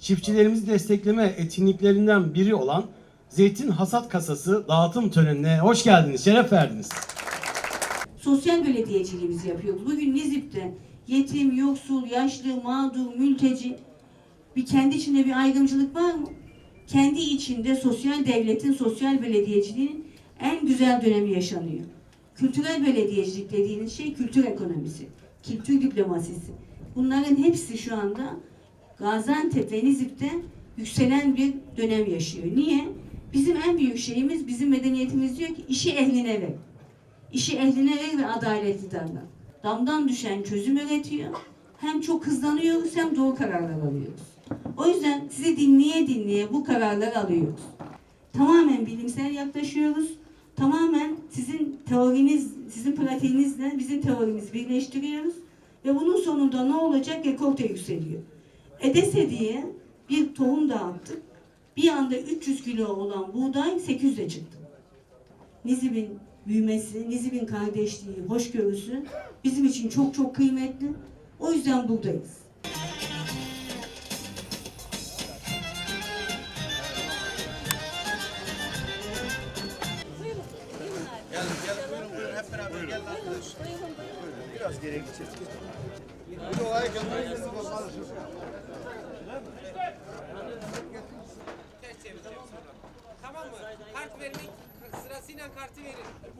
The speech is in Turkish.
çiftçilerimizi destekleme etkinliklerinden biri olan Zeytin Hasat Kasası dağıtım törenine hoş geldiniz, şeref verdiniz. sosyal belediyeciliğimizi yapıyoruz. Bugün Nizip'te yetim, yoksul, yaşlı, mağdur, mülteci bir kendi içinde bir ayrımcılık var mı? Kendi içinde sosyal devletin, sosyal belediyeciliğin en güzel dönemi yaşanıyor. Kültürel belediyecilik dediğiniz şey kültür ekonomisi, kültür diplomasisi. Bunların hepsi şu anda Gaziantep ve Nizip'te yükselen bir dönem yaşıyor. Niye? Bizim en büyük şeyimiz, bizim medeniyetimiz diyor ki işi ehline ver. İşi ehline ver ve adaletli davran. Damdan düşen çözüm üretiyor. Hem çok hızlanıyoruz hem doğru kararlar alıyoruz. O yüzden sizi dinleye dinleye bu kararları alıyoruz. Tamamen bilimsel yaklaşıyoruz. Tamamen sizin teoriniz, sizin pratiğinizle bizim teorimizi birleştiriyoruz. Ve bunun sonunda ne olacak? Rekorte yükseliyor. Edese diye bir tohum dağıttık. Bir anda 300 kilo olan buğday 800'e çıktı. Nizip'in büyümesi, Nizip'in kardeşliği, hoşgörüsü bizim için çok çok kıymetli. O yüzden buradayız. Biraz geri gideceğiz. Bir olay gelmez. Tamam mı? Kart vermek sırasıyla kartı verin.